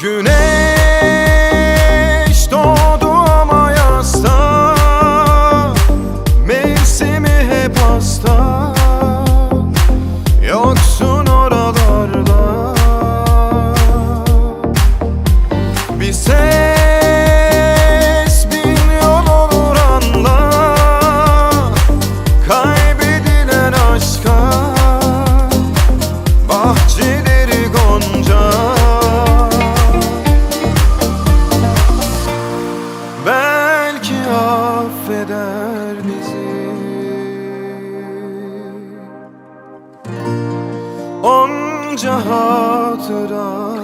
Güneş doğdu ama yasta Mevsimi hep hasta Onca hatıra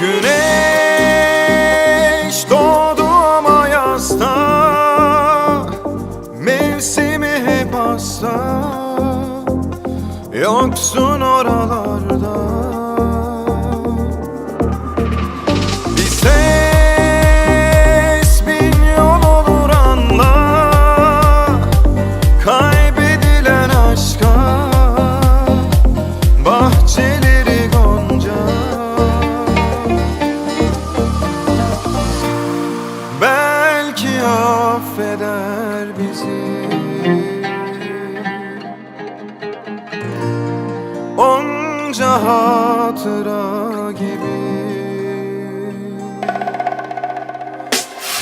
Güneş doğdu ama yasta Mevsimi hep hasta Yoksun oralarda hatıra gibi.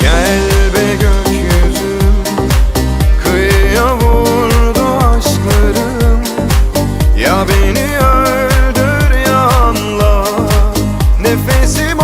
Gel be gökyüzüm Kıyıya vurdu aşklarım. Ya beni öldür ya anla Nefesim